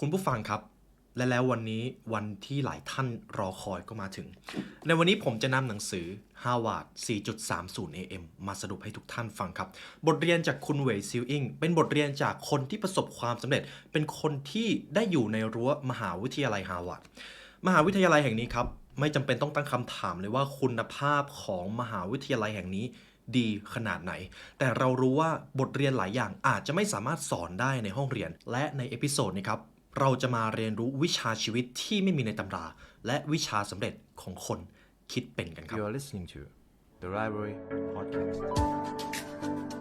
คุณผู้ฟังครับ และแล้ววันนี้วันที่หลายท่านรอคอยก็มาถึง ในวันนี้ผมจะนำหนังสือ Harvard 4.30 AM มาสรุปให้ทุกท่านฟังครับ บทเรียนจากคุณเวยซิลอิงเป็นบทเรียนจากคนที่ประสบความสำเร็จ เป็นคนที่ได้อยู่ในรั้วมหาวิทยาลัยฮาร์วาร์ดมหาวิทยาลัยแห่งนี้ครับ ไม่จำเป็นต้องตั้งคำถามเลยว่าคุณภาพของมหาวิทยาลัยแห่งนี้ดีขนาดไหน แต่เรารู้ว่าบทเรียนหลายอย่างอาจจะไม่สามารถสอนได้ในห้องเรียน และในเอพิโซดนี้ครับ เราจะมาเรียนรู้วิชาชีวิตที่ไม่มีในตำรา และวิชาสำเร็จของคนคิดเป็นกันครับ You are listening to the Library Podcast.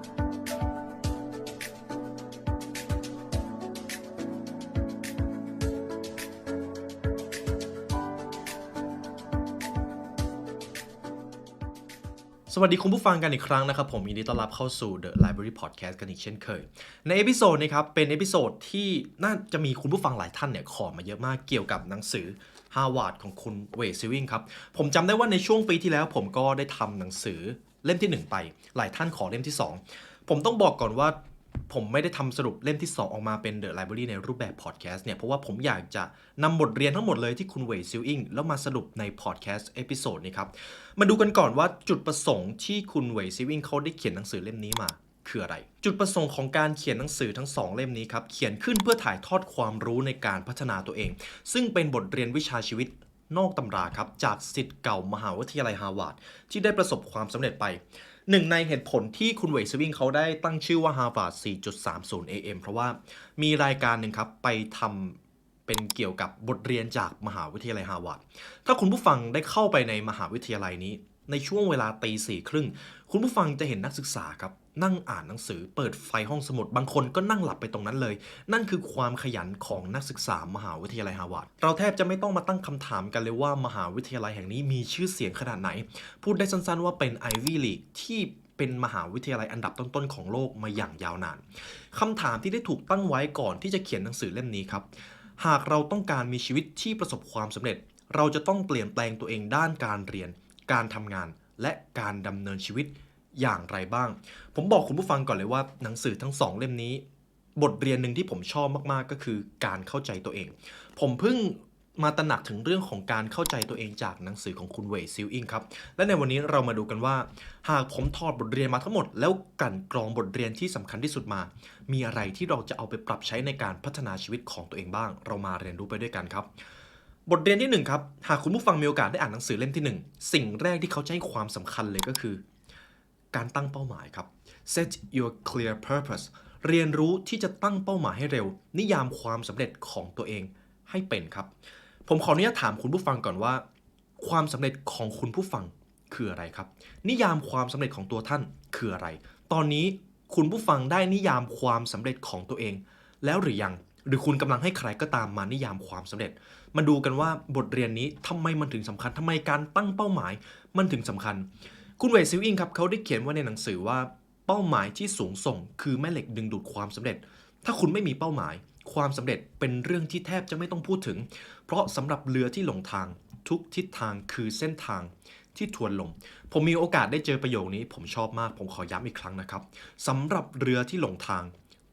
สวัสดีคุณผู้ฟังกันอีกครั้งนะครับผมยินดีต้อนรับเข้าสู่ The Library Podcast กันอีกเช่นเคย ในเอพิโซดนี้ครับเป็นเอพิโซดที่น่าจะมีคุณผู้ฟังหลายท่านเนี่ยขอมาเยอะมากเกี่ยวกับหนังสือ Harvard ของคุณเวย์ซิวิงครับ ผมจำได้ว่าในช่วงปีที่แล้วผมก็ได้ทำหนังสือเล่มทีหนึ่1 ไป หลายท่านขอเล่มที่ 2 ผมต้องบอกก่อนว่า ผมไม่ได้ทำสรุปเล่มที่ 2 ออกมาเป็น The Library ในรูปแบบพอดแคสต์เนี่ย เพราะว่าผมอยากจะนำบทเรียนทั้งหมดเลยที่คุณเวย์ซิลอิงแล้วมาสรุปในพอดแคสต์เอพิโซดนี้ครับ มาดูกันก่อนว่าจุดประสงค์ที่คุณเวย์ซิลอิงเขาได้เขียนหนังสือเล่มนี้มาคืออะไร จุดประสงค์ของการเขียนหนังสือทั้งสองเล่มนี้ครับ เขียนขึ้นเพื่อถ่ายทอดความรู้ในการพัฒนาตัวเอง ซึ่งเป็นบทเรียนวิชาชีวิตนอกตำราครับจากสิทธิ์เก่ามหาวิทยาลัยฮาร์วาร์ดที่ได้ประสบความสำเร็จไป หนึ่งในเหตุผลที่คุณเวย์สวิงเขาได้ตั้งชื่อว่า Harvard 4.30 AM เพราะว่ามีรายการหนึ่งครับ ไปทำเป็นเกี่ยวกับบทเรียนจากมหาวิทยาลัยฮาร์วาร์ดถ้าคุณผู้ฟังได้เข้าไปในมหาวิทยาลัยนี้ ในช่วงเวลาตีสี่ครึ่ง คุณผู้ฟังจะเห็นนักศึกษาครับ นั่งอ่านหนังสือเปิดไฟห้องสมุดบางคนก็นั่งหลับไปตรงนั้นเลย นั่นคือความขยันของนักศึกษามหาวิทยาลัยฮาร์วาร์ดเราแทบจะไม่ต้องมาตั้งคำถามกันเลยว่ามหาวิทยาลัยแห่งนี้มีชื่อเสียงขนาดไหน พูดได้สั้นๆว่าเป็น Ivy League ที่เป็นมหาวิทยาลัยอันดับต้นๆของโลกมาอย่างยาวนานคำถามที่ได้ถูกตั้งไว้ก่อนที่จะเขียนหนังสือเล่มนี้ครับ หากเราต้องการมีชีวิตที่ประสบความสำเร็จ เราจะต้องเปลี่ยนแปลงตัวเองด้านการเรียน การทำงานและการดำเนินชีวิตอย่างไรบ้าง ผมบอกคุณผู้ฟังก่อนเลยว่าหนังสือทั้งสองเล่มนี้ บทเรียนหนึ่งที่ผมชอบมากๆก็คือการเข้าใจตัวเอง ผมเพิ่งมาตระหนักถึงเรื่องของการเข้าใจตัวเองจากหนังสือของคุณเวยซิลอิงครับ และในวันนี้เรามาดูกันว่า หากผมถอดบทเรียนมาทั้งหมด แล้วกั่นกรองบทเรียนที่สำคัญที่สุดมา มีอะไรที่เราจะเอาไปปรับใช้ในการพัฒนาชีวิตของตัวเองบ้าง เรามาเรียนรู้ไปด้วยกันครับ บทเรียนที่หนึ่งครับ หากคุณผู้ฟังมีโอกาสได้อ่านหนังสือเล่มที่หนึ่งสิ่งแรกที่เขาจะให้ความสำคัญเลยก็คือ การตั้งเป้าหมายครับ set your clear purpose เรียนรู้ที่จะตั้งเป้าหมายให้เร็ว นิยามความสำเร็จของตัวเองให้เป็นครับ ผมขออนุญาตถามคุณผู้ฟังก่อนว่า ความสำเร็จของคุณผู้ฟังคืออะไรครับ นิยามความสำเร็จของตัวท่านคืออะไร ตอนนี้คุณผู้ฟังได้นิยามความสำเร็จของตัวเอง แล้วหรือยัง หรือคุณกำลังให้ใครก็ตามมานิยามความสำเร็จ มาดูกันว่าบทเรียนนี้ทำไมมันถึงสำคัญทำไมการตั้งเป้าหมายมันถึงสำคัญ คุณเวซิลอิงครับเขาได้เขียนไว้ในหนังสือว่าเป้าหมายที่สูงส่ง คือแม่เหล็กดึงดูดความสำเร็จ ถ้าคุณไม่มีเป้าหมาย ความสำเร็จเป็นเรื่องที่แทบจะไม่ต้องพูดถึง เพราะสำหรับเรือที่หลงทางทุกทิศทางคือเส้นทางที่ทวนลม ผมมีโอกาสได้เจอประโยคนี้ ผมชอบมาก ผมขอย้ำอีกครั้งนะครับสำหรับเรือที่หลงทาง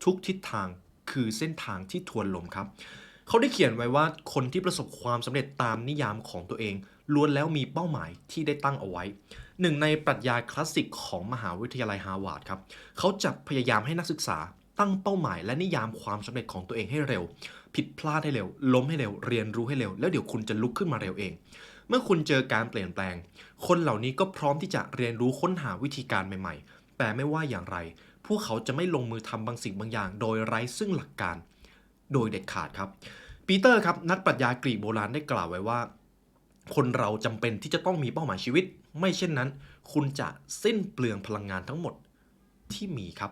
ทุกทิศทาง คือเส้นทางที่ทวนลมครับ เขาได้เขียนไว้ว่าคนที่ประสบความสำเร็จตามนิยามของตัวเองล้วนแล้วมีเป้าหมายที่ได้ตั้งเอาไว้ หนึ่งในปรัชญาคลาสสิกของมหาวิทยาลัยฮาร์วาร์ดครับ เขาจะพยายามให้นักศึกษาตั้งเป้าหมายและนิยามความสำเร็จของตัวเองให้เร็ว ผิดพลาดให้เร็ว ล้มให้เร็ว เรียนรู้ให้เร็ว แล้วเดี๋ยวคุณจะลุกขึ้นมาเร็วเอง เมื่อคุณเจอการเปลี่ยนแปลง คนเหล่านี้ก็พร้อมที่จะเรียนรู้ค้นหาวิธีการใหม่ ๆ แต่ไม่ว่าอย่างไร พวกเขาจะไม่ลงมือทำบางสิ่งบางอย่าง โดยไร้ซึ่งหลักการโดยเด็ดขาดครับ ปีเตอร์ครับนักปรัชญากรีกโบราณได้กล่าวไว้ว่า คนเราจำเป็นที่จะต้องมีเป้าหมายชีวิต ไม่เช่นนั้น คุณจะสิ้นเปลืองพลังงานทั้งหมดที่มีครับ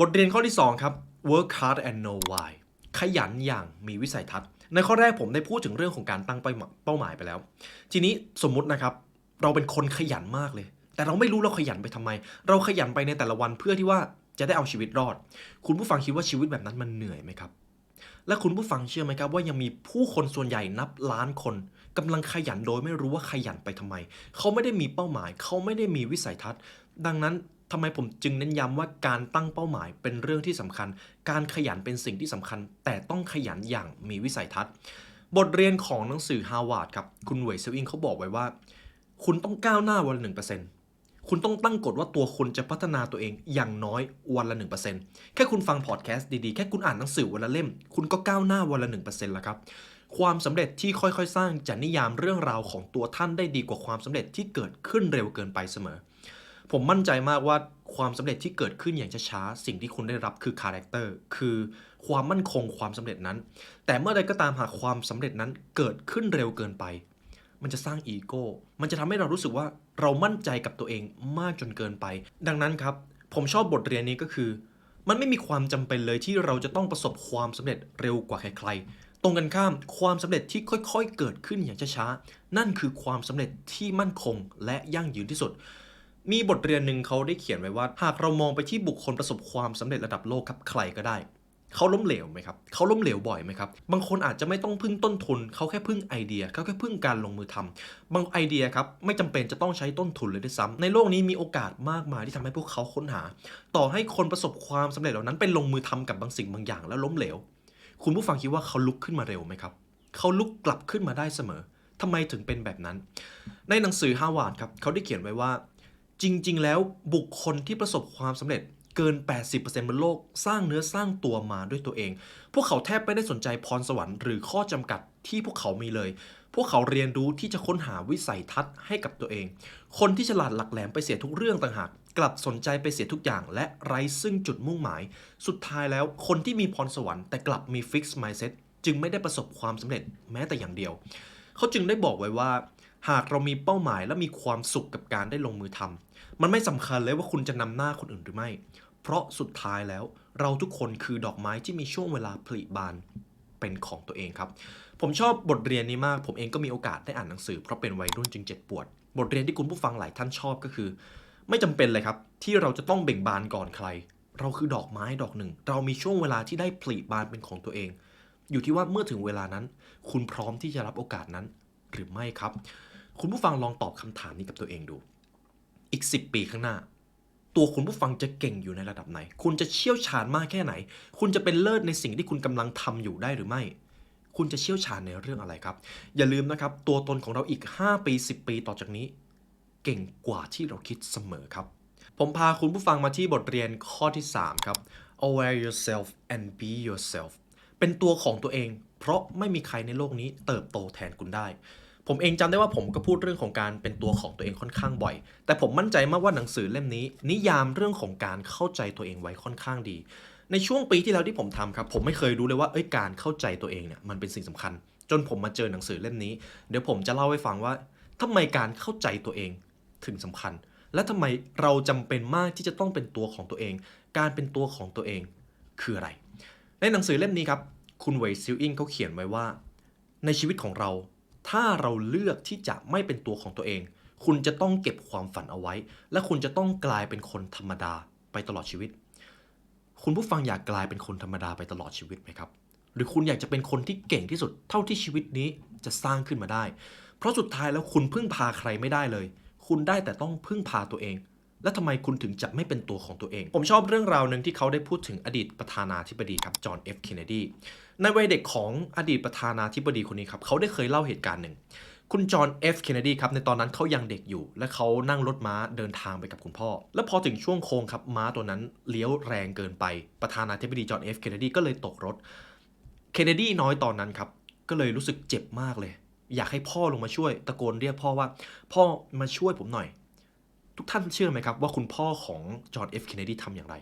บทเรียนข้อที่ 2 ครับ work hard and know why ขยันอย่างมีวิสัยทัศน์ ในข้อแรกผมได้พูดถึงเรื่องของการตั้งเป้าหมายไปแล้ว ทีนี้สมมุตินะครับ เราเป็นคนขยันมากเลย แต่เราไม่รู้เราขยันไปทำไม เราขยันไปในแต่ละวันเพื่อที่ว่าจะได้เอาชีวิตรอด คุณผู้ฟังคิดว่าชีวิตแบบนั้นมันเหนื่อยไหมครับ และคุณผู้ฟังเชื่อไหมครับ ว่ายังมีผู้คนส่วนใหญ่นับล้านคนกำลังขยันโดยไม่รู้ว่าขยันไปทำไม เขาไม่ได้มีเป้าหมาย เขาไม่ได้มีวิสัยทัศน์ ดังนั้นทำไมผมจึงเน้นย้ำว่าการตั้งเป้าหมายเป็นเรื่องที่สำคัญ การขยันเป็นสิ่งที่สำคัญ แต่ต้องขยันอย่างมีวิสัยทัศน์ บทเรียนของหนังสือฮาวาดครับ คุณเวยเซลอิงเขาบอกไว้ว่า คุณต้องก้าวหน้าวันหนึ่งเปอร์เซ็นต์ คุณต้องตั้งกฎว่าตัวคุณจะพัฒนาตัวเองอย่างน้อยวันละหนึ่งเปอร์เซ็นต์แค่คุณฟังพอดแคสต์ดีๆ แค่คุณอ่านหนังสือวันละเล่ม คุณก็ก้าวหน้าวันละหนึ่งเปอร์เซ็นต์แล้วครับความสำเร็จที่ค่อยๆ สร้างจะนิยามเรื่องราวของตัวท่านได้ดีกว่าความสำเร็จที่เกิดขึ้นเร็วเกินไปเสมอ ผมมั่นใจมากว่าความสำเร็จที่เกิดขึ้นอย่างช้าๆสิ่งที่คุณได้รับคือคาแรคเตอร์คือความมั่นคงความสำเร็จนั้น แต่เมื่อใดก็ตามหากความสำเร็จนั้นเกิดขึ้นเร็วเกินไป มันจะสร้างอีโก้มันจะทำให้เรารู้สึกว่า เรามั่นใจกับตัวเองมากจนเกินไป ดังนั้นครับ ผมชอบบทเรียนนี้ก็คือ มันไม่มีความจำเป็นเลยที่เราจะต้องประสบความสำเร็จเร็วกว่าใครๆ ตรงกันข้ามความสำเร็จที่ค่อยๆ เกิดขึ้นอย่างช้าๆ นั่นคือความสำเร็จที่มั่นคงและยั่งยืนที่สุด มีบทเรียนหนึ่งเขาได้เขียนไว้ว่า หากเรามองไปที่บุคคลประสบความสำเร็จระดับโลกครับใครก็ได้ เขาล้มเหลวไหมครับเขาล้มเหลวบ่อยไหมครับ บางคนอาจจะไม่ต้องพึ่งต้นทุน เขาแค่พึ่งไอเดีย เขาแค่พึ่งการลงมือทำบางไอเดียครับไม่จำเป็นจะต้องใช้ต้นทุนเลยด้วยซ้ำในโลกนี้มีโอกาสมากมายที่ทำให้พวกเขาค้นหา ต่อให้คนประสบความสำเร็จเหล่านั้นไปลงมือทำกับบางสิ่งบางอย่างแล้วล้มเหลว คุณผู้ฟังคิดว่าเขาลุกขึ้นมาเร็วไหมครับ เขาลุกกลับขึ้นมาได้เสมอทำไมถึงเป็นแบบนั้น ในหนังสือฮาวาดครับเขาได้เขียนไว้ว่า จริง ๆ แล้วบุคคลที่ประสบความสำเร็จ เกิน 80%บนโลกสร้างเนื้อสร้างตัวมาด้วยตัวเอง พวกเขาแทบไม่ได้สนใจพรสวรรค์หรือข้อจำกัดที่พวกเขามีเลย พวกเขาเรียนรู้ที่จะค้นหาวิสัยทัศน์ให้กับตัวเอง คนที่ฉลาดหลักแหลมไปเสียทุกเรื่องต่างหาก กลับสนใจไปเสียทุกอย่าง และไร้ซึ่งจุดมุ่งหมาย สุดท้ายแล้วคนที่มีพรสวรรค์แต่กลับมีฟิกซ์ mindset จึงไม่ได้ประสบความสำเร็จแม้แต่อย่างเดียว เขาจึงได้บอกไว้ว่า หากเรามีเป้าหมายและมีความสุขกับการได้ลงมือทำมันไม่สำคัญเลยว่าคุณจะนำหน้าคนอื่นหรือไม่ เพราะสุดท้ายแล้วเราทุกคนคือดอกไม้ที่มีช่วงเวลาผลิบานเป็นของตัวเองครับ ผมชอบบทเรียนนี้มาก ผมเองก็มีโอกาสได้อ่านหนังสือเพราะเป็นวัยรุ่นจึงเจ็บปวด บทเรียนที่คุณผู้ฟังหลายท่านชอบก็คือ ไม่จำเป็นเลยครับ ที่เราจะต้องเบ่งบานก่อนใคร เราคือดอกไม้ดอกหนึ่ง เรามีช่วงเวลาที่ได้ผลิบานเป็นของตัวเอง อยู่ที่ว่าเมื่อถึงเวลานั้น คุณพร้อมที่จะรับโอกาสนั้นหรือไม่ครับ คุณผู้ฟังลองตอบคำถามนี้กับตัวเองดู อีก 10 ปีข้างหน้า ตัวคุณผู้ฟังจะเก่งอยู่ในระดับไหน คุณจะเชี่ยวชาญมากแค่ไหน คุณจะเป็นเลิศในสิ่งที่คุณกำลังทำอยู่ได้หรือไม่ คุณจะเชี่ยวชาญในเรื่องอะไรครับ อย่าลืมนะครับ ตัวตนของเราอีก 5 ปี 10 ปีต่อจากนี้ เก่งกว่าที่เราคิดเสมอครับ ผมพาคุณผู้ฟังมาที่บทเรียนข้อที่ 3 ครับ aware yourself and be yourself เป็นตัวของตัวเอง เพราะไม่มีใครในโลกนี้เติบโตแทนคุณได้ ผมเองจำได้ว่าผมก็พูดเรื่องของการเป็นตัวของตัวเองค่อนข้างบ่อย แต่ผมมั่นใจมากว่าหนังสือเล่มนี้ นิยามเรื่องของการเข้าใจตัวเองไว้ค่อนข้างดี ในช่วงปีที่แล้วที่ผมทำครับผมไม่เคยรู้เลยว่าเอ้ยการเข้าใจตัวเองเนี่ยมันเป็นสิ่งสำคัญ จนผมมาเจอหนังสือเล่มนี้ เดี๋ยวผมจะเล่าให้ฟังว่าทำไมการเข้าใจตัวเองถึงสำคัญ และทำไมเราจำเป็นมากที่จะต้องเป็นตัวของตัวเอง การเป็นตัวของตัวเองคืออะไร ในหนังสือเล่มนี้ครับคุณเวยซิลอิงเขาเขียนไว้ว่า ในชีวิตของเรา ถ้าเราเลือกที่จะไม่เป็นตัวของตัวเอง คุณจะต้องเก็บความฝันเอาไว้ และคุณจะต้องกลายเป็นคนธรรมดาไปตลอดชีวิต คุณผู้ฟังอยากกลายเป็นคนธรรมดาไปตลอดชีวิตไหมครับ หรือคุณอยากจะเป็นคนที่เก่งที่สุดเท่าที่ชีวิตนี้จะสร้างขึ้นมาได้ เพราะสุดท้ายแล้วคุณพึ่งพาใครไม่ได้เลย คุณได้แต่ต้องพึ่งพาตัวเอง และทำไมคุณถึงจะไม่เป็นตัวของตัวเอง ผมชอบเรื่องราวหนึ่งที่เขาได้พูดถึงอดีตประธานาธิบดีครับจอห์นเอฟเคนเนดี ในวัยเด็กของอดีตประธานาธิบดีคนนี้ครับเขาได้เคยเล่าเหตุการณ์หนึ่ง คุณจอห์นเอฟเคนเนดีครับในตอนนั้นเขายังเด็กอยู่ และเขานั่งรถม้าเดินทางไปกับคุณพ่อ และพอถึงช่วงโค้งครับม้าตัวนั้นเลี้ยวแรงเกินไปประธานาธิบดีจอห์นเอฟเคนเนดีก็เลยตกรถเคนเนดีน้อยตอนนั้นครับก็เลยรู้สึกเจ็บมากเลย อยากให้พ่อลงมาช่วยตะโกนเรียกพ่อว่า พ่อมาช่วยผมหน่อย ทุกท่านเชื่อไหมครับว่าคุณพ่อของจอห์นเอฟเคนเนดีทำอย่างไร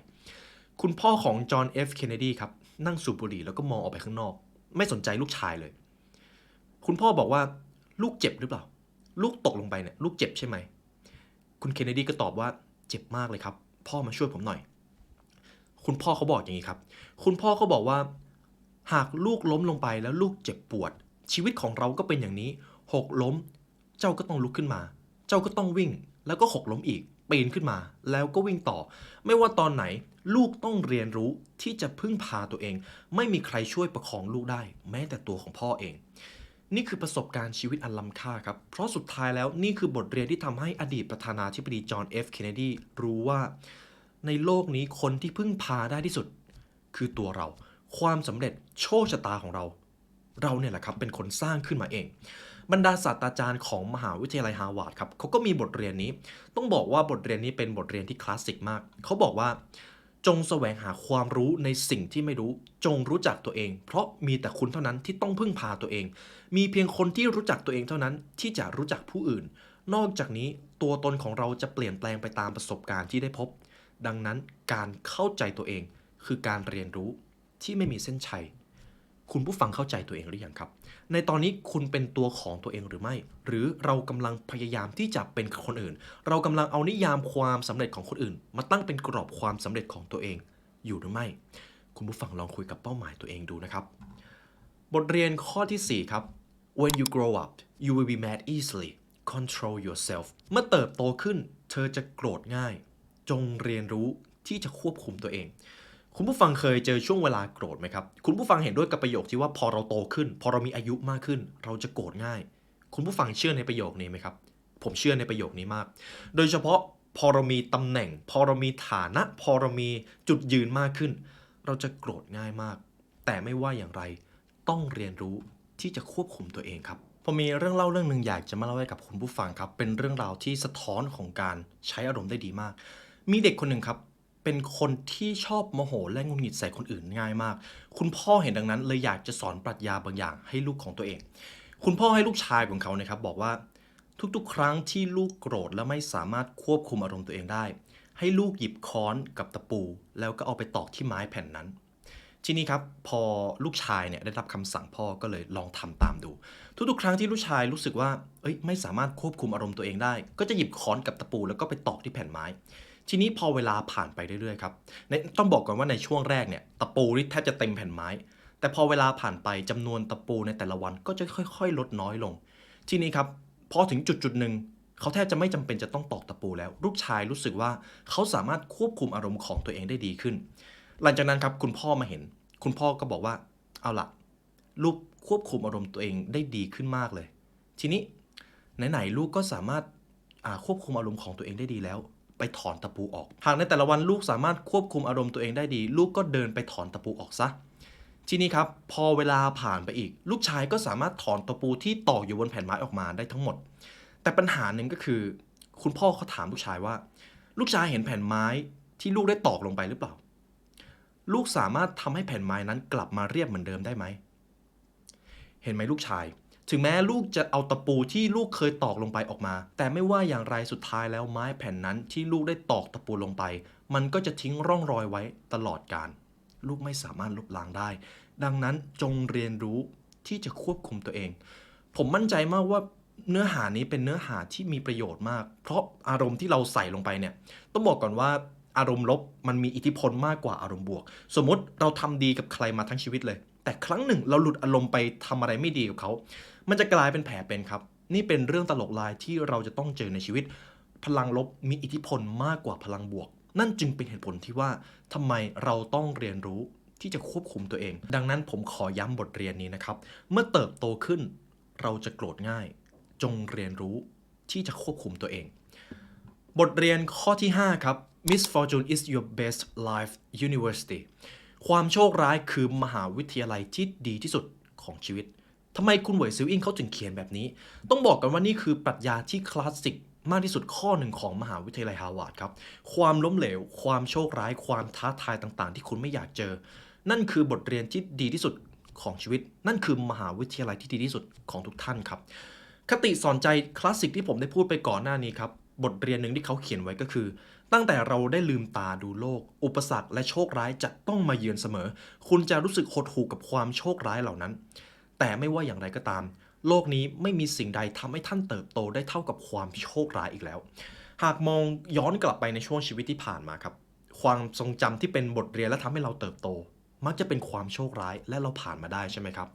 คุณพ่อของจอห์นเอฟเคนเนดีครับ นั่งสูบบุหรี่แล้วก็มองออกไปข้างนอก ไม่สนใจลูกชายเลย คุณพ่อบอกว่าลูกเจ็บหรือเปล่า ลูกตกลงไปเนี่ยลูกเจ็บใช่ไหม คุณเคนเนดีก็ตอบว่าเจ็บมากเลยครับ พ่อมาช่วยผมหน่อย คุณพ่อเขาบอกอย่างนี้ครับ คุณพ่อเขาบอกว่า หากลูกล้มลงไปแล้วลูกเจ็บปวด ชีวิตของเราก็เป็นอย่างนี้ หกล้ม เจ้าก็ต้องลุกขึ้นมา เจ้าก็ต้องวิ่ง แล้วก็หกล้มอีกปีนขึ้นมา แล้วก็วิ่งต่อ ไม่ว่าตอนไหน ลูกต้องเรียนรู้ที่จะพึ่งพาตัวเอง ไม่มีใครช่วยประคองลูกได้ แม้แต่ตัวของพ่อเอง นี่คือประสบการณ์ชีวิตอันล้ำค่าครับ เพราะสุดท้ายแล้วนี่คือบทเรียนที่ทำให้อดีตประธานาธิบดีจอห์นเอฟเคนเนดีรู้ว่า ในโลกนี้คนที่พึ่งพาได้ที่สุด คือตัวเรา ความสำเร็จโชคชะตาของเรา เราเนี่ยแหละครับเป็นคนสร้างขึ้นมาเองบรรดาศาสตราจารย์ของมหาวิทยาลัยฮาร์วาร์ดครับเขาก็มีบทเรียนนี้ ต้องบอกว่าบทเรียนนี้เป็นบทเรียนที่คลาสสิกมาก เขาบอกว่า จงแสวงหาความรู้ในสิ่งที่ไม่รู้ จงรู้จักตัวเอง เพราะมีแต่คุณเท่านั้นที่ต้องพึ่งพาตัวเอง มีเพียงคนที่รู้จักตัวเองเท่านั้นที่จะรู้จักผู้อื่น นอกจากนี้ตัวตนของเราจะเปลี่ยนแปลงไปตามประสบการณ์ที่ได้พบ ดังนั้นการเข้าใจตัวเองคือการเรียนรู้ที่ไม่มีเส้นชัย คุณผู้ฟังเข้าใจตัวเองหรือยังครับ ในตอนนี้คุณเป็นตัวของตัวเองหรือไม่ หรือเรากำลังพยายามที่จะเป็นคนอื่น เรากำลังเอานิยามความสำเร็จของคนอื่น มาตั้งเป็นกรอบความสำเร็จของตัวเอง อยู่หรือไม่ คุณผู้ฟังลองคุยกับเป้าหมายตัวเองดูนะครับ บทเรียนข้อที่4ครับ when you grow up you will be mad easily control yourself เมื่อเติบโตขึ้น เธอจะโกรธง่าย จงเรียนรู้ที่จะควบคุมตัวเอง คุณผู้ฟังเคยเจอช่วงเวลาโกรธไหมครับ คุณผู้ฟังเห็นด้วยกับประโยคที่ว่าพอเราโตขึ้น พอเรามีอายุมากขึ้น เราจะโกรธง่าย คุณผู้ฟังเชื่อในประโยคนี้ไหมครับ ผมเชื่อในประโยคนี้มาก โดยเฉพาะพอเรามีตำแหน่ง พอเรามีฐานะ พอเรามีจุดยืนมากขึ้น เราจะโกรธง่ายมาก แต่ไม่ว่าอย่างไร ต้องเรียนรู้ที่จะควบคุมตัวเองครับผมมีเรื่องเล่าเรื่องหนึ่งอยากจะมาเล่าให้กับคุณผู้ฟังครับ เป็นเรื่องราวที่สะท้อนของการใช้อารมณ์ได้ดีมาก มีเด็กคนหนึ่งครับ เป็นคนที่ชอบโมโห และงุนหงิดใส่คนอื่นง่ายมาก คุณพ่อเห็นดังนั้นเลยอยากจะสอนปรัชญาบางอย่างให้ลูกของตัวเอง คุณพ่อให้ลูกชายของเขานะครับบอกว่าทุกๆ ครั้งที่ลูกโกรธและไม่สามารถควบคุมอารมณ์ตัวเองได้ ให้ลูกหยิบค้อนกับตะปู แล้วก็เอาไปตอกที่ไม้แผ่นนั้น ทีนี้ครับพอลูกชายเนี่ยได้รับคำสั่งพ่อก็เลยลองทำตามดู ทุกๆ ครั้งที่ลูกชายรู้สึกว่าเอ้ยไม่สามารถควบคุมอารมณ์ตัวเองได้ ก็จะหยิบค้อนกับตะปู แล้วก็ไปตอกที่แผ่นไม้ ทีนี้พอเวลาผ่านไปเรื่อยๆครับในต้องบอกก่อนว่าในช่วงแรกเนี่ยตะปูนี่แทบจะเต็มแผ่นไม้ แต่พอเวลาผ่านไปจำนวนตะปูในแต่ละวันก็จะค่อย ๆ ลดน้อยลง ทีนี้ครับพอถึงจุดจุดๆหนึ่งเขาแทบจะไม่จำเป็นจะต้องตอกตะปูแล้ว ลูกชายรู้สึกว่าเขาสามารถควบคุมอารมณ์ของตัวเองได้ดีขึ้น หลังจากนั้นครับคุณพ่อมาเห็น คุณพ่อก็บอกว่าเอาล่ะลูกควบคุมอารมณ์ตัวเองได้ดีขึ้นมากเลย ทีนี้ไหนๆลูกก็สามารถควบคุมอารมณ์ของตัวเองได้ดีแล้ว ถอนตะปูออก หากในแต่ละวันลูกสามารถควบคุมอารมณ์ตัวเองได้ดี ลูกก็เดินไปถอนตะปูออกซะทีนี้ครับพอเวลาผ่านไปอีก ลูกชายก็สามารถถอนตะปูที่ตอกอยู่บนแผ่นไม้ออกมาได้ทั้งหมด แต่ปัญหาหนึ่งก็คือ คุณพ่อเขาถามลูกชายว่า ลูกชายเห็นแผ่นไม้ที่ลูกได้ตอกลงไปหรือเปล่า ลูกสามารถทำให้แผ่นไม้นั้นกลับมาเรียบเหมือนเดิมได้ไหม เห็นไหมลูกชาย ถึงแม้ลูกจะเอาตะปูที่ลูกเคยตอกลงไปออกมา แต่ไม่ว่าอย่างไรสุดท้ายแล้วไม้แผ่นนั้นที่ลูกได้ตอกตะปูลงไป มันก็จะทิ้งร่องรอยไว้ตลอดกาลลูกไม่สามารถลบล้างได้ ดังนั้นจงเรียนรู้ที่จะควบคุมตัวเอง ผมมั่นใจมากว่าเนื้อหานี้เป็นเนื้อหาที่มีประโยชน์มาก เพราะอารมณ์ที่เราใส่ลงไปเนี่ย ต้องบอกก่อนว่าอารมณ์ลบมันมีอิทธิพลมากกว่าอารมณ์บวก สมมติเราทำดีกับใครมาทั้งชีวิตเลย แต่ครั้งหนึ่งเราหลุดอารมณ์ไปทำอะไรไม่ดีกับเขา มันจะกลายเป็นแผลเป็นครับ นี่เป็นเรื่องตลกลายที่เราจะต้องเจอในชีวิต พลังลบมีอิทธิพลมากกว่าพลังบวก นั่นจึงเป็นเหตุผลที่ว่าทำไมเราต้องเรียนรู้ที่จะควบคุมตัวเอง ดังนั้นผมขอย้ำบทเรียนนี้นะครับ เมื่อเติบโตขึ้นเราจะโกรธง่าย จงเรียนรู้ที่จะควบคุมตัวเอง บทเรียนข้อที่ 5 ครับ Misfortune is your best life university ความโชคร้ายคือมหาวิทยาลัยที่ดีที่สุดของชีวิต ทำไมคุณเหวยซิลอิงเขาถึงเขียนแบบนี้ ต้องบอกกันว่านี่คือปรัชญาที่คลาสสิกมากที่สุดข้อหนึ่งของมหาวิทยาลัยฮาร์วาร์ดครับ ความล้มเหลว ความโชคร้าย ความท้าทายต่างๆ ที่คุณไม่อยากเจอ นั่นคือบทเรียนที่ดีที่สุดของชีวิต นั่นคือมหาวิทยาลัยที่ดีที่สุดของทุกท่านครับ คติสอนใจคลาสสิกที่ผมได้พูดไปก่อนหน้านี้ครับ บทเรียนหนึ่งที่เขาเขียนไว้ก็คือ ตั้งแต่เราได้ลืมตาดูโลก อุปสรรคและโชคร้ายจะต้องมาเยือนเสมอ คุณจะรู้สึกหดหู่กับความโชคร้ายเหล่านั้น แต่ไม่ว่าอย่างไรก็ตาม โลกนี้ไม่มีสิ่งใดทำให้ท่านเติบโตได้เท่ากับความโชคร้ายอีกแล้ว หากมองย้อนกลับไปในช่วงชีวิตที่ผ่านมาครับ ความทรงจำที่เป็นบทเรียนและทำให้เราเติบโต มักจะเป็นความโชคร้ายและเราผ่านมาได้ใช่ไหมครับ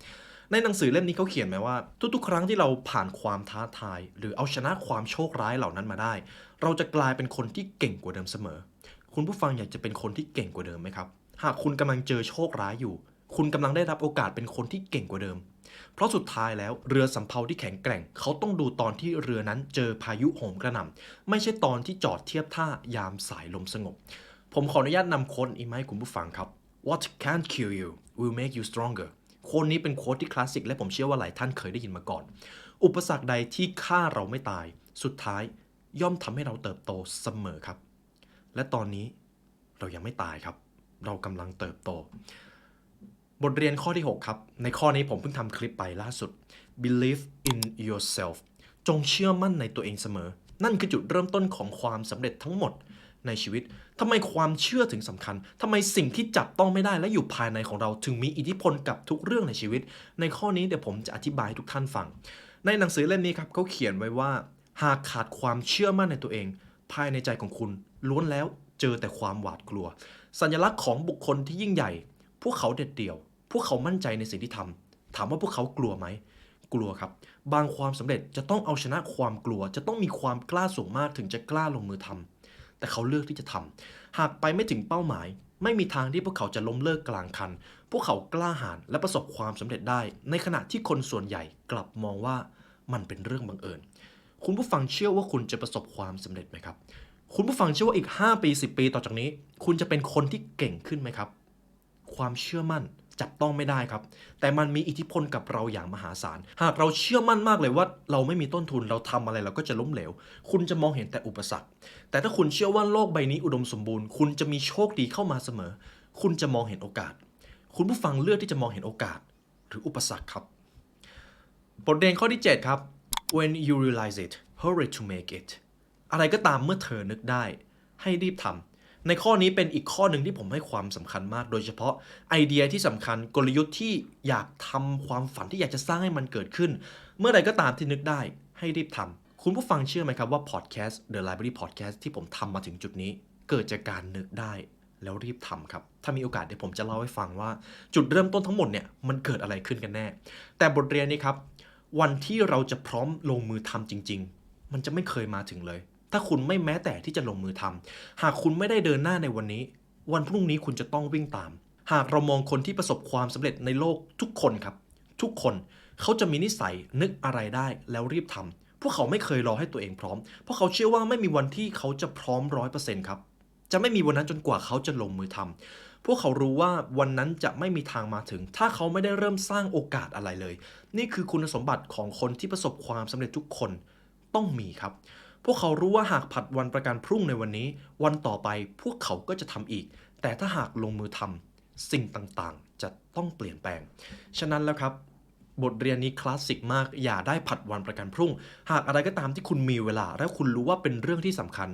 ในหนังสือเล่มนี้เขาเขียนไว้ว่า ทุกๆ ครั้งที่เราผ่านความท้าทาย หรือเอาชนะความโชคร้ายเหล่านั้นมาได้ เราจะกลายเป็นคนที่เก่งกว่าเดิมเสมอ คุณผู้ฟังอยากจะเป็นคนที่เก่งกว่าเดิมไหมครับ หากคุณกำลังเจอโชคร้ายอยู่ คุณกำลังได้รับโอกาสเป็นคนที่เก่งกว่าเดิม เพราะสุดท้ายแล้วเรือสำเภาที่แข็งแกร่ง เขาต้องดูตอนที่เรือนั้นเจอพายุโหมกระหน่ำไม่ใช่ตอนที่จอดเทียบท่ายามสายลมสงบ ผมขออนุญาตนำโค้ดอีกมาให้คุณผู้ฟังครับ What can't kill you will make you stronger โค้ดนี้เป็นโค้ดที่คลาสสิกและผมเชื่อว่าหลายท่านเคยได้ยินมาก่อน อุปสรรคใดที่ฆ่าเราไม่ตาย สุดท้ายย่อมทำให้เราเติบโตเสมอครับ และตอนนี้เรายังไม่ตายครับ เรากำลังเติบโต บทเรียนข้อที่ 6 ครับ ในข้อนี้ผมเพิ่งทำคลิปไปล่าสุด believe in yourself จงเชื่อมั่นในตัวเองเสมอ นั่นคือจุดเริ่มต้นของความสำเร็จทั้งหมดในชีวิตทำไมความเชื่อถึงสำคัญทำไมสิ่งที่จับต้องไม่ได้และอยู่ภายในของเราถึงมีอิทธิพลกับทุกเรื่องในชีวิต ในข้อนี้เดี๋ยวผมจะอธิบายให้ทุกท่านฟัง ในหนังสือเล่มนี้ครับเขาเขียนไว้ว่า หากขาดความเชื่อมั่นในตัวเอง ภายในใจของคุณ ล้วนแล้วเจอแต่ความหวาดกลัว สัญลักษณ์ของบุคคลที่ยิ่งใหญ่ พวกเขาเด็ดเดี่ยว พวกเขามั่นใจในสิ่งที่ทำถามว่าพวกเขากลัวไหม กลัวครับ บางความสำเร็จจะต้องเอาชนะความกลัว จะต้องมีความกล้าสูงมากถึงจะกล้าลงมือทำแต่เขาเลือกที่จะทำหากไปไม่ถึงเป้าหมาย ไม่มีทางที่พวกเขาจะล้มเลิกกลางคัน พวกเขากล้าหาญและประสบความสำเร็จได้ ในขณะที่คนส่วนใหญ่กลับมองว่ามันเป็นเรื่องบังเอิญ คุณผู้ฟังเชื่อว่าคุณจะประสบความสำเร็จไหมครับ คุณผู้ฟังเชื่อว่าอีก 5 ปี 10 ปีต่อจากนี้ คุณจะเป็นคนที่เก่งขึ้นไหมครับ ความเชื่อมั่น จับต้องไม่ได้ครับ แต่มันมีอิทธิพลกับเราอย่างมหาศาล หากเราเชื่อมั่นมากเลยว่า เราไม่มีต้นทุนเราทำอะไรเราก็จะล้มเหลว คุณจะมองเห็นแต่อุปสรรค แต่ถ้าคุณเชื่อว่าโลกใบนี้อุดมสมบูรณ์ คุณจะมีโชคดีเข้ามาเสมอ คุณจะมองเห็นโอกาส คุณผู้ฟังเลือกที่จะมองเห็นโอกาส หรืออุปสรรคครับ บทเรียนข้อที่ 7 ครับ when you realize it hurry to make it อะไรก็ตามเมื่อเธอนึกได้ ให้รีบทำ ในข้อนี้เป็นอีกข้อหนึ่งที่ผมให้ความสำคัญมาก โดยเฉพาะไอเดียที่สำคัญกลยุทธ์ที่อยากทำความฝันที่อยากจะสร้างให้มันเกิดขึ้น เมื่อใดก็ตามที่นึกได้ให้รีบทำคุณผู้ฟังเชื่อไหมครับว่าพอดแคสต์ The Library Podcast ที่ผมทำมาถึงจุดนี้ เกิดจากการนึกได้แล้วรีบทำครับ ถ้ามีโอกาสเดี๋ยวผมจะเล่าให้ฟังว่า จุดเริ่มต้นทั้งหมดเนี่ยมันเกิดอะไรขึ้นกันแน่ แต่บทเรียนนี้ครับ วันที่เราจะพร้อมลงมือทำจริง ๆ มันจะไม่เคยมาถึงเลย ถ้าคุณไม่แม้แต่ที่จะลงมือทำหากคุณไม่ได้เดินหน้าในวันนี้ วันพรุ่งนี้คุณจะต้องวิ่งตาม หากเรามองคนที่ประสบความสำเร็จในโลกทุกคนครับ ทุกคนเขาจะมีนิสัยนึกอะไรได้แล้วรีบทำพวกเขาไม่เคยรอให้ตัวเองพร้อม เพราะเขาเชื่อว่าไม่มีวันที่เขาจะพร้อมร้อยเปอร์เซ็นต์ครับจะไม่มีวันนั้นจนกว่าเขาจะลงมือทำพวกเขารู้ว่าวันนั้นจะไม่มีทางมาถึง ถ้าเขาไม่ได้เริ่มสร้างโอกาสอะไรเลย นี่คือคุณสมบัติของคนที่ประสบความสำเร็จทุกคนต้องมีครับ พวกเขารู้ว่าหากผัดวันประกันพรุ่งในวันนี้ วันต่อไปพวกเขาก็จะทำอีก แต่ถ้าหากลงมือทำสิ่งต่างๆ จะต้องเปลี่ยนแปลง ฉะนั้นแล้วครับ บทเรียนนี้คลาสสิกมาก อย่าได้ผัดวันประกันพรุ่ง หากอะไรก็ตามที่คุณมีเวลา และคุณรู้ว่าเป็นเรื่องที่สำคัญ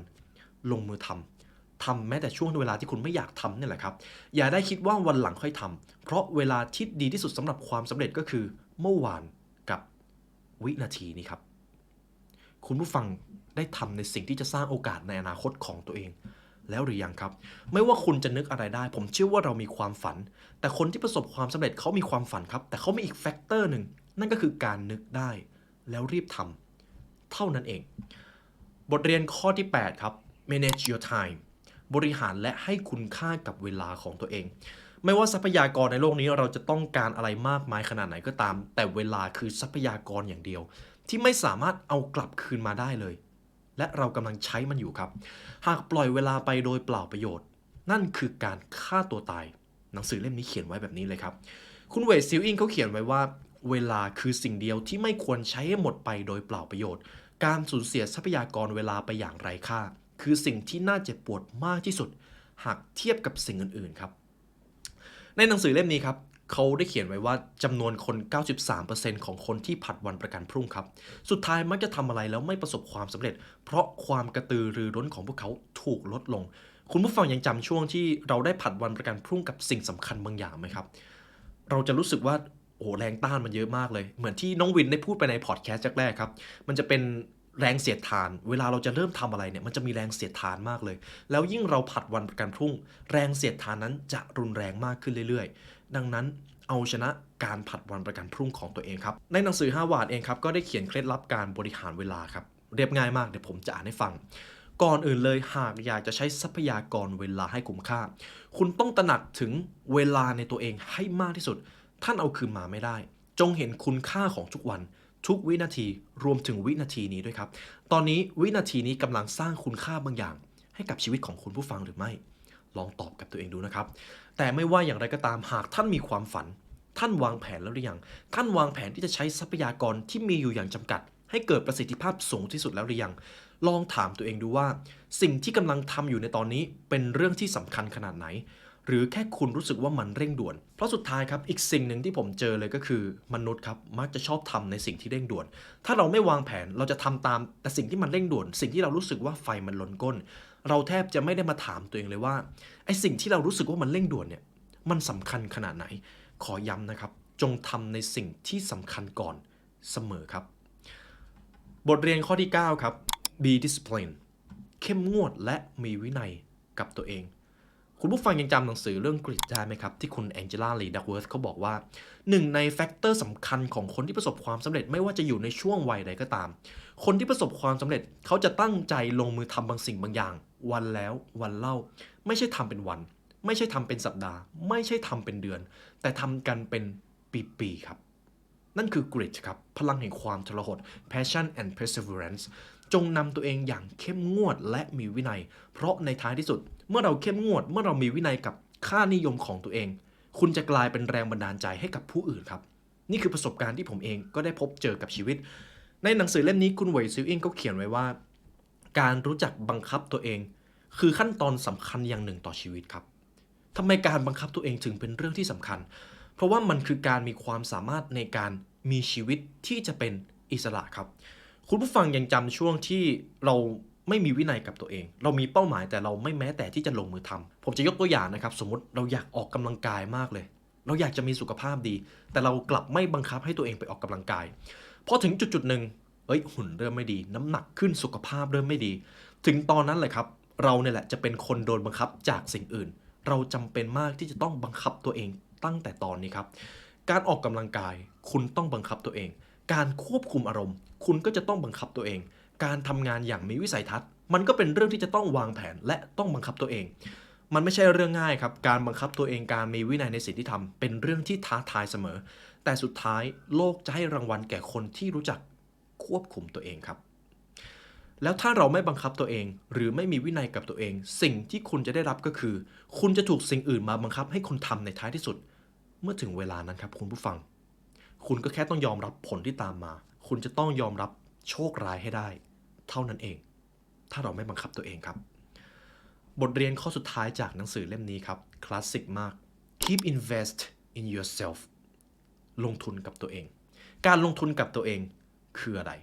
ลงมือทำทำแม้แต่ช่วงเวลาที่คุณไม่อยากทำนี่แหละครับ อย่าได้คิดว่าวันหลังค่อยทำเพราะเวลาที่ดีที่สุดสำหรับความสำเร็จก็คือ เมื่อวานกับวินาทีนี้ครับ คุณผู้ฟัง ได้ทำในสิ่งที่จะสร้างโอกาสในอนาคตของตัวเอง แล้วหรือยังครับ ไม่ว่าคุณจะนึกอะไรได้ ผมเชื่อว่าเรามีความฝัน แต่คนที่ประสบความสำเร็จเขามีความฝันครับ แต่เขามีอีกแฟกเตอร์หนึ่งนั่นก็คือการนึกได้ แล้วรีบทำเท่านั้นเอง บทเรียนข้อที่ 8 ครับ manage your time บริหารและให้คุณค่ากับเวลาของตัวเอง ไม่ว่าทรัพยากรในโลกนี้เราจะต้องการอะไรมากมายขนาดไหนก็ตาม แต่เวลาคือทรัพยากรอย่างเดียว ที่ไม่สามารถเอากลับคืนมาได้เลย และเรากำลังใช้มันอยู่ครับ หากปล่อยเวลาไปโดยเปล่าประโยชน์ นั่นคือการฆ่าตัวตาย หนังสือเล่มนี้เขียนไว้แบบนี้เลยครับ คุณเวทซิลอิงเขาเขียนไว้ว่า เวลาคือสิ่งเดียวที่ไม่ควรใช้ให้หมดไปโดยเปล่าประโยชน์ การสูญเสียทรัพยากรเวลาไปอย่างไร้ค่า คือสิ่งที่น่าเจ็บปวดมากที่สุด หากเทียบกับสิ่งอื่นๆครับ ในหนังสือเล่มนี้ครับ เขาได้เขียนไว้ว่าจำนวนคน 93%ของคนที่ผัดวันประกันพรุ่งครับ สุดท้ายมักจะทำอะไรแล้วไม่ประสบความสำเร็จ เพราะความกระตือรือร้นของพวกเขาถูกลดลง คุณผู้ฟังยังจำช่วงที่เราได้ผัดวันประกันพรุ่งกับสิ่งสำคัญบางอย่างไหมครับ เราจะรู้สึกว่าโอ้แรงต้านมันเยอะมากเลย เหมือนที่น้องวินได้พูดไปในพอดแคสต์แรกครับ มันจะเป็นแรงเสียดทาน เวลาเราจะเริ่มทำอะไรเนี่ย มันจะมีแรงเสียดทานมากเลย แล้วยิ่งเราผัดวันประกันพรุ่ง แรงเสียดทานนั้นจะรุนแรงมากขึ้นเรื่อยๆ ดังนั้นเอาชนะการผัดวันประกันพรุ่งของตัวเองครับ ในหนังสือ 5 วาดเองครับ ก็ได้เขียนเคล็ดลับการบริหารเวลาครับ เรียบง่ายมากเดี๋ยวผมจะอ่านให้ฟัง ก่อนอื่นเลยหากอยากจะใช้ทรัพยากรเวลาให้คุ้มค่า คุณต้องตระหนักถึงเวลาในตัวเองให้มากที่สุด ท่านเอาคืนมาไม่ได้ จงเห็นคุณค่าของทุกวัน ทุกวินาทีรวมถึงวินาทีนี้ด้วยครับ ตอนนี้วินาทีนี้กำลังสร้างคุณค่าบางอย่าง ให้กับชีวิตของคุณผู้ฟังหรือไม่ ลองตอบกับตัวเองดูนะครับ แต่ไม่ว่าอย่างไรก็ตามหากท่านมีความฝัน ท่านวางแผนแล้วหรือยัง ท่านวางแผนที่จะใช้ทรัพยากรที่มีอยู่อย่างจำกัด ให้เกิดประสิทธิภาพสูงที่สุดแล้วหรือยัง ลองถามตัวเองดูว่า สิ่งที่กำลังทำอยู่ในตอนนี้เป็นเรื่องที่สำคัญขนาดไหน หรือแค่คุณรู้สึกว่ามันเร่งด่วน เพราะสุดท้ายครับอีกสิ่งหนึ่งที่ผมเจอเลยก็คือ มนุษย์ครับมักจะชอบทำในสิ่งที่เร่งด่วน ถ้าเราไม่วางแผนเราจะทำตามแต่สิ่งที่มันเร่งด่วน สิ่งที่เรารู้สึกว่าไฟมันล้นก้น เราแทบจะไม่ได้มาถามตัวเองเลยว่าไอ้สิ่งที่เรารู้สึกว่ามันเร่งด่วนเนี่ยมันสำคัญขนาดไหน ขอย้ำนะครับ จงทำในสิ่งที่สำคัญก่อนเสมอครับ บทเรียนข้อที่ 9 ครับ be disciplined เข้มงวดและมีวินัยกับตัวเอง คุณผู้ฟังยังจำหนังสือเรื่องกริดได้ไหมครับ ที่คุณแองเจล่าลีดักเวิร์ธเขาบอกว่าหนึ่งในแฟกเตอร์สำคัญของคนที่ประสบความสำเร็จไม่ว่าจะอยู่ในช่วงวัยใดก็ตาม คนที่ประสบความสำเร็จเขาจะตั้งใจลงมือทำบางสิ่งบางอย่าง วันแล้ววันเล่า ไม่ใช่ทำเป็นวัน ไม่ใช่ทำเป็นสัปดาห์ ไม่ใช่ทำเป็นเดือน แต่ทำกันเป็นปีๆครับ นั่นคือกริดครับ พลังแห่งความทรหด passion and perseverance จงนำตัวเองอย่างเข้มงวดและมีวินัย เพราะในท้ายที่สุด เมื่อเราเข้มงวด เมื่อเรามีวินัยกับค่านิยมของตัวเอง คุณจะกลายเป็นแรงบันดาลใจให้กับผู้อื่นครับ นี่คือประสบการณ์ที่ผมเองก็ได้พบเจอกับชีวิต ในหนังสือเล่มนี้คุณเวยซิลอิงก็เขียนไว้ว่า การรู้จักบังคับตัวเอง คือขั้นตอนสำคัญอย่างหนึ่งต่อชีวิตครับทำไมการบังคับตัวเองถึงเป็นเรื่องที่สำคัญ เพราะว่ามันคือการมีความสามารถในการมีชีวิตที่จะเป็นอิสระครับ คุณผู้ฟังยังจำช่วงที่เราไม่มีวินัยกับตัวเอง เรามีเป้าหมายแต่เราไม่แม้แต่ที่จะลงมือทำผมจะยกตัวอย่างนะครับ สมมติเราอยากออกกำลังกายมากเลย เราอยากจะมีสุขภาพดี แต่เรากลับไม่บังคับให้ตัวเองไปออกกำลังกายพอถึงจุดจุดหนึ่ง เอ้ยหุ่นเริ่มไม่ดี น้ำหนักขึ้นสุขภาพเริ่มไม่ดี ถึงตอนนั้นเลยครับ เราเนี่ยแหละจะเป็นคนโดนบังคับจากสิ่งอื่น เราจำเป็นมากที่จะต้องบังคับตัวเองตั้งแต่ตอนนี้ครับ การออกกำลังกายคุณต้องบังคับตัวเอง การควบคุมอารมณ์ คุณก็จะต้องบังคับตัวเอง การทำงานอย่างมีวิสัยทัศน์ มันก็เป็นเรื่องที่จะต้องวางแผนและต้องบังคับตัวเองมันไม่ใช่เรื่องง่ายครับ การบังคับตัวเองการมีวินัยในสิ่งที่ทำเป็นเรื่องที่ท้าทายเสมอ แต่สุดท้ายโลกจะให้รางวัลแก่คนที่รู้จัก ควบคุมตัวเองครับ แล้วถ้าเราไม่บังคับตัวเอง หรือไม่มีวินัยกับตัวเอง สิ่งที่คุณจะได้รับก็คือ คุณจะถูกสิ่งอื่นมาบังคับให้คุณทำในท้ายที่สุด เมื่อถึงเวลานั้นครับคุณผู้ฟัง คุณก็แค่ต้องยอมรับผลที่ตามมา คุณจะต้องยอมรับโชคร้ายให้ได้ เท่านั้นเอง ถ้าเราไม่บังคับตัวเองครับ บทเรียนข้อสุดท้ายจากหนังสือเล่มนี้ครับคลาสสิกมาก keep invest in yourself ลงทุนกับตัวเอง การลงทุนกับตัวเอง คืออะไร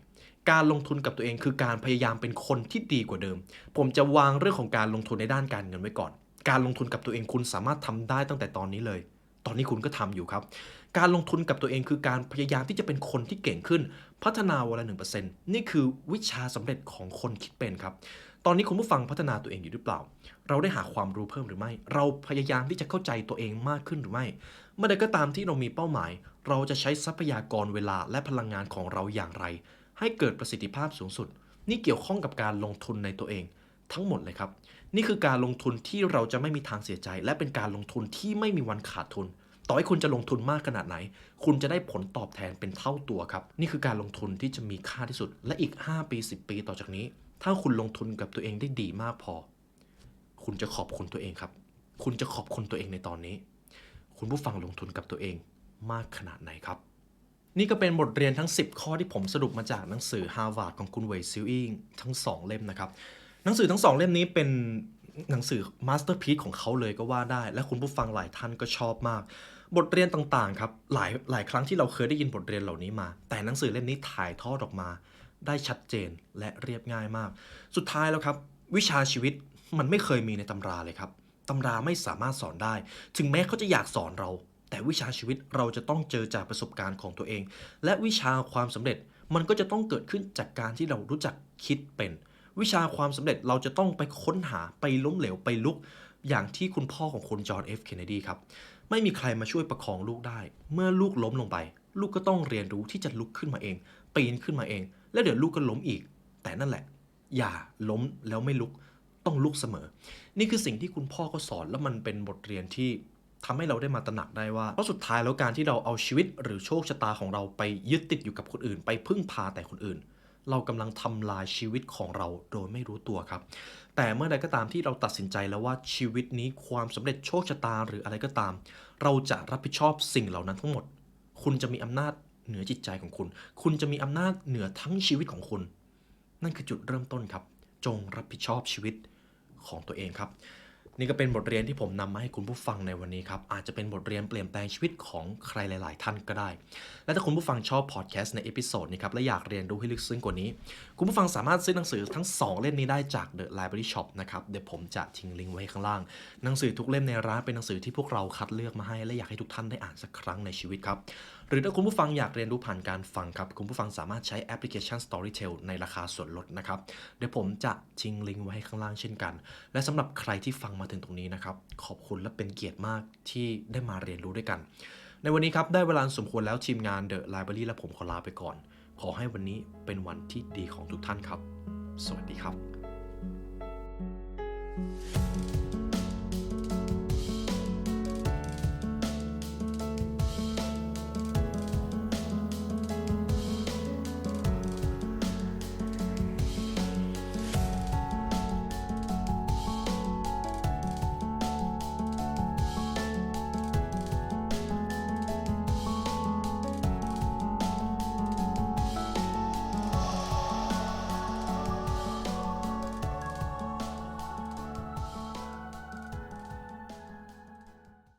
การลงทุนกับตัวเองคือการพยายามเป็นคนที่ดีกว่าเดิม ผมจะวางเรื่องของการลงทุนในด้านการเงินไว้ก่อน การลงทุนกับตัวเองคุณสามารถทำได้ตั้งแต่ตอนนี้เลย ตอนนี้คุณก็ทำอยู่ครับ การลงทุนกับตัวเองคือการพยายามที่จะเป็นคนที่เก่งขึ้น พัฒนาวันละหนึ่งเปอร์เซ็นต์นี่คือวิชาสำเร็จของคนคิดเป็นครับ ตอนนี้คุณผู้ฟังพัฒนาตัวเองอยู่หรือเปล่า เราได้หาความรู้เพิ่มหรือไม่ เราพยายามที่จะเข้าใจตัวเองมากขึ้นหรือไม่ เมื่อใดก็ตามที่เรามีเป้าหมาย เราจะใช้ทรัพยากรเวลาและพลังงานของเราอย่างไร ให้เกิดประสิทธิภาพสูงสุด นี่เกี่ยวข้องกับการลงทุนในตัวเอง ทั้งหมดเลยครับ นี่คือการลงทุนที่เราจะไม่มีทางเสียใจ และเป็นการลงทุนที่ไม่มีวันขาดทุน ต่อให้คุณจะลงทุนมากขนาดไหน คุณจะได้ผลตอบแทนเป็นเท่าตัวครับ นี่คือการลงทุนที่จะมีค่าที่สุด และอีก 5 ปี 10 ปีต่อจากนี้ ถ้าคุณลงทุนกับตัวเองได้ดีมากพอ คุณจะขอบคุณตัวเองครับ คุณจะขอบคุณตัวเองในตอนนี้ คุณผู้ฟังลงทุนกับตัวเองมากขนาดไหนครับ นี่ก็เป็นบทเรียนทั้ง 10 ข้อที่ผมสรุปมาจากหนังสือ Harvard ของคุณเวย์ซิลอิงทั้ง 2 เล่มนะครับ หนังสือทั้ง 2 เล่มนี้เป็นหนังสือมาสเตอร์พี e ของเขาเลยก็ว่าได้ และคุณผู้ฟังหลายท่านก็ชอบมาก บทเรียนต่างๆครับ หลายหลายครั้งที่เราเคยได้ยินบทเรียนเหล่านี้มา แต่หนังสือเล่มนี้ถ่ายทอดออกมา ได้ชัดเจนและเรียบง่ายมาก สุดท้ายแล้วครับ วิชาชีวิตมันไม่เคยมีในตำราเลยครับตำราไม่สามารถสอนได้ ถึงแม้เขาจะอยากสอนเรา แต่วิชาชีวิตเราจะต้องเจอจากประสบการณ์ของตัวเอง และวิชาความสำเร็จมันก็จะต้องเกิดขึ้นจากการที่เรารู้จักคิดเป็น วิชาความสำเร็จเราจะต้องไปค้นหาไปล้มเหลวไปลุก อย่างที่คุณพ่อของคุณจอห์นเอฟเคนเนดีครับ ไม่มีใครมาช่วยประคองลูกได้ เมื่อลูกล้มลงไป ลูกก็ต้องเรียนรู้ที่จะลุกขึ้นมาเองปีนขึ้นมาเอง แล้วเดี๋ยวลูกก็ล้มอีก แต่นั่นแหละ อย่าล้มแล้วไม่ลุกต้องลุกเสมอ นี่คือสิ่งที่คุณพ่อก็สอนแล้วมันเป็นบทเรียนที่ทำให้เราได้มาตระหนักได้ว่าเพราะสุดท้ายแล้วการที่เราเอาชีวิตหรือโชคชะตาของเราไปยึดติดอยู่กับคนอื่น ไปพึ่งพาแต่คนอื่น เรากำลังทำลายชีวิตของเราโดยไม่รู้ตัวครับ แต่เมื่อใดก็ตามที่เราตัดสินใจแล้วว่าชีวิตนี้ความสำเร็จโชคชะตาหรืออะไรก็ตาม เราจะรับผิดชอบสิ่งเหล่านั้นทั้งหมด คุณจะมีอำนาจ เหนือจิตใจของคุณ คุณจะมีอำนาจเหนือทั้งชีวิตของคุณ นั่นคือจุดเริ่มต้นครับ จงรับผิดชอบชีวิตของตัวเองครับ นี่ก็เป็นบทเรียนที่ผมนำมาให้คุณผู้ฟังในวันนี้ครับ อาจจะเป็นบทเรียนเปลี่ยนแปลงชีวิตของใครหลาย ๆ ท่านก็ได้ และถ้าคุณผู้ฟังชอบพอดแคสต์ในเอพิโซดนี้ครับ และอยากเรียนรู้ให้ลึกซึ้งกว่านี้ คุณผู้ฟังสามารถซื้อหนังสือทั้ง 2 เล่มนี้ได้จาก The Library Shop นะครับ เดี๋ยวผมจะทิ้งลิงก์ไว้ข้างล่าง หนังสือทุกเล่มในร้านเป็นหนังสือที่พวกเราคัดเลือกมาให้ และอยากให้ทุกท่านได้อ่านสักครั้งในชีวิตครับหรือถ้าคุณผู้ฟังอยากเรียนรู้ผ่านการฟังครับ คุณผู้ฟังสามารถใช้แอปพลิเคชัน Storytel ในราคาส่วนลดนะครับ เดี๋ยวผมจะทิ้งลิงก์ไว้ให้ข้างล่างเช่นกัน และสำหรับใครที่ฟังมาถึงตรงนี้นะครับ ขอบคุณและเป็นเกียรติมากที่ได้มาเรียนรู้ด้วยกัน ในวันนี้ครับได้เวลาสมควรแล้วทีมงาน The Library และผมขอลาไปก่อน ขอให้วันนี้เป็นวันที่ดีของทุกท่านครับ สวัสดีครับ